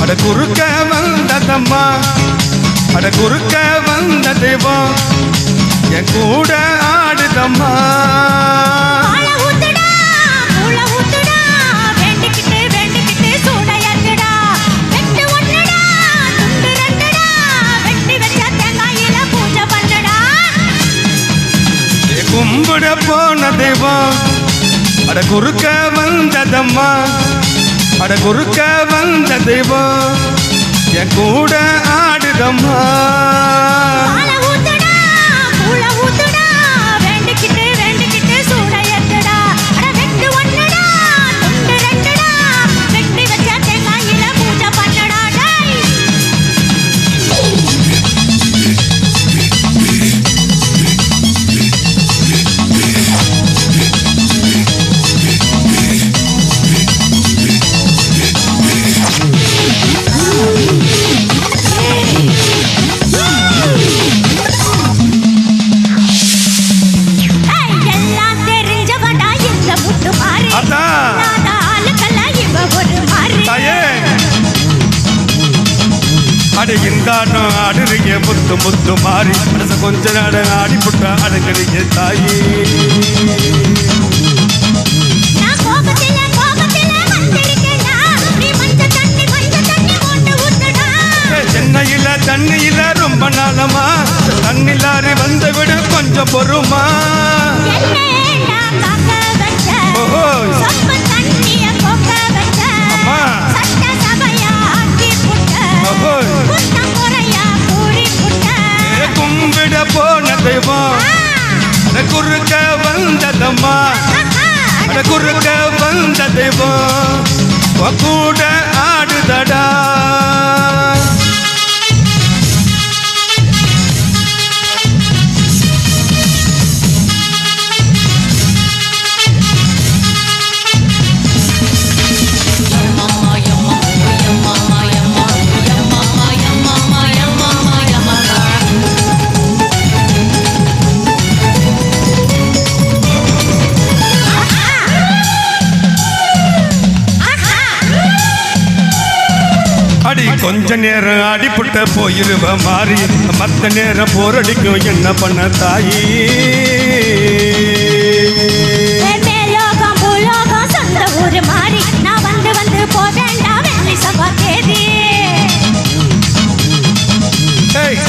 அட குறுக்க வந்ததம்மா அட குறுக்க வந்த தெய்வம் என் கூட ஆடுதம்மா கும்பிட போன தெய்வம் அட குறுக்க வந்ததம்மா அட குறுக்க வந்த தெய்வம். என் கூட ஆடு அட இந்தாட்டம் ஆடுறீங்க முத்து முத்து மாறி. மனசு கொஞ்ச நாடு ஆடி புட்ட அடங்குறீங்க தாயி. சென்னையில தண்ணியில ரொம்ப நாளமா? தண்ணி லாரி வந்து விடு கொஞ்சம் பொறுமா? ஓஹோ. குறுக்க வந்ததம்மா. குறுக்க வந்த தெய்வம். கூட அடி கொஞ்ச நேரம் அடிபட்ட போயிருவ மாறி. மத்த நேரம் போரடிக்கும் என்ன பண்ண தாயி?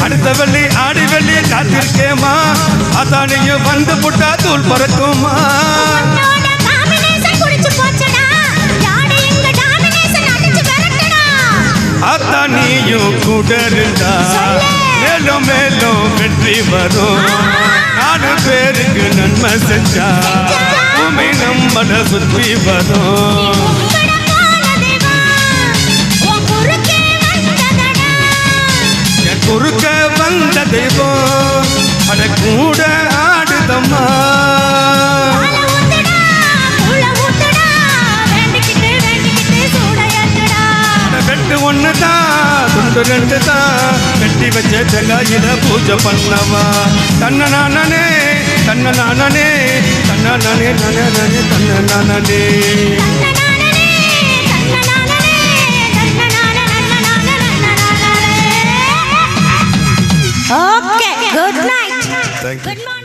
அடுத்த வெள்ளி ஆடி வெள்ளி காத்திருக்கேமா அதானியும் வந்து புட்டா தூள் பறக்குமா கூட இருந்தா மேலும் மேலும் வெற்றி வரும். நாலு பேருக்கு நன்மை செஞ்சா. பூமி நம்மள சுற்றி வரும். ತೊಗಳ್ತಾ ಮೆಟ್ಟಿ ವೆಚ್ಚ ಚಂಗಾಯಿನ ಪೂಜೆ ಪನ್ನವ ತನ್ನ ನಾನನೇ ತನ್ನ ನಾನನೇ ತನ್ನ ನನೆ ನನೆ ನನೆ ತನ್ನ ನಾನನೇ okay good night good morning